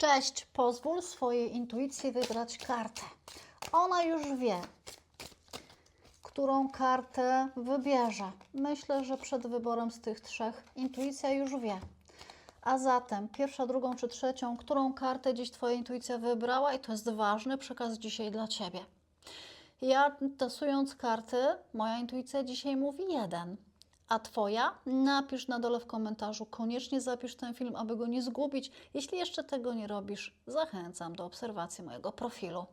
Cześć, pozwól swojej intuicji wybrać kartę. Ona już wie, którą kartę wybierze. Myślę, że przed wyborem z tych trzech intuicja już wie. A zatem pierwsza, drugą czy trzecią, którą kartę dziś Twoja intuicja wybrała i to jest ważny przekaz dzisiaj dla Ciebie. Ja tasując karty, moja intuicja dzisiaj mówi jeden. A Twoja? Napisz na dole w komentarzu. Koniecznie zapisz ten film, aby go nie zgubić. Jeśli jeszcze tego nie robisz, zachęcam do obserwacji mojego profilu.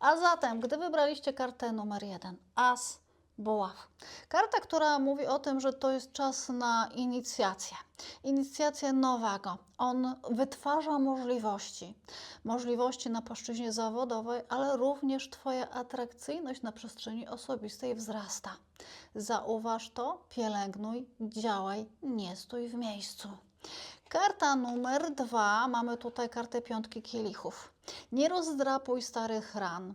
A zatem, gdy wybraliście kartę numer jeden, As Buław. Karta, która mówi o tym, że to jest czas na inicjację. Inicjację nowego. On wytwarza możliwości. Możliwości na płaszczyźnie zawodowej, ale również Twoja atrakcyjność na przestrzeni osobistej wzrasta. Zauważ to, pielęgnuj, działaj, nie stój w miejscu. Karta numer dwa, mamy tutaj kartę piątki kielichów. Nie rozdrapuj starych ran.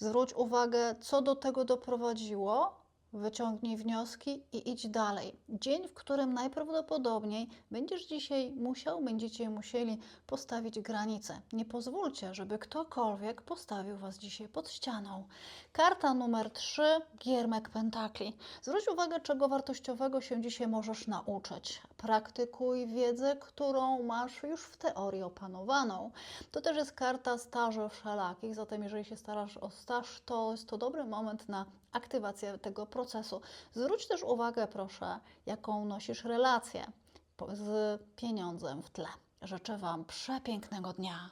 Zwróć uwagę, co do tego doprowadziło, wyciągnij wnioski i idź dalej. Dzień, w którym najprawdopodobniej będziesz dzisiaj musiał, będziecie musieli postawić granice. Nie pozwólcie, żeby ktokolwiek postawił Was dzisiaj pod ścianą. Karta numer 3, Giermek Pentakli. Zwróć uwagę, czego wartościowego się dzisiaj możesz nauczyć. Praktykuj wiedzę, którą masz już w teorii opanowaną. To też jest karta staży wszelakich, zatem jeżeli się starasz o staż, to jest to dobry moment na aktywację tego procesu. Zwróć też uwagę, proszę, jaką nosisz relację z pieniądzem w tle. Życzę Wam przepięknego dnia.